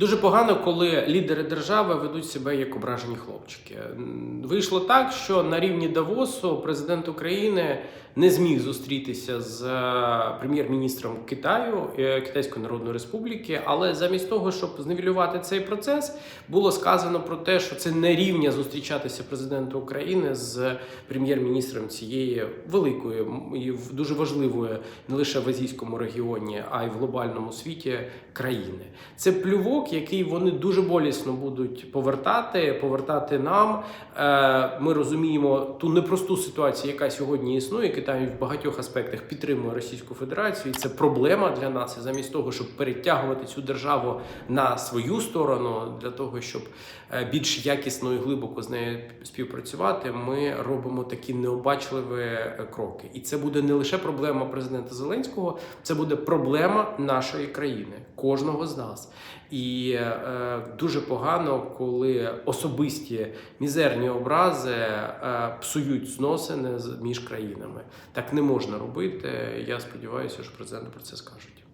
Дуже погано, коли лідери держави ведуть себе як ображені хлопчики. Вийшло так, що на рівні Давосу президент України не зміг зустрітися з е, прем'єр-міністром Китаю е, Китайської Народної Республіки, але замість того, щоб зневілювати цей процес, було сказано про те, що це не рівня зустрічатися президенту України з прем'єр-міністром цієї великої і дуже важливої не лише в азійському регіоні, а й в глобальному світі країни. Це плювок, який вони дуже болісно будуть повертати, повертати нам. Е, Ми розуміємо ту непросту ситуацію, яка сьогодні існує. Китай в багатьох аспектах підтримує Російську Федерацію. І це проблема для нас. І замість того, щоб перетягувати цю державу на свою сторону, для того, щоб е, більш якісно і глибоко з нею співпрацювати, ми робимо такі необачливі е, кроки. І це буде не лише проблема президента Зеленського, це буде проблема нашої країни, кожного з нас. І е, дуже погано, коли особисті мізерні образи е, псують зносини між країнами. Так не можна робити. Я сподіваюся, що президенти про це скажуть.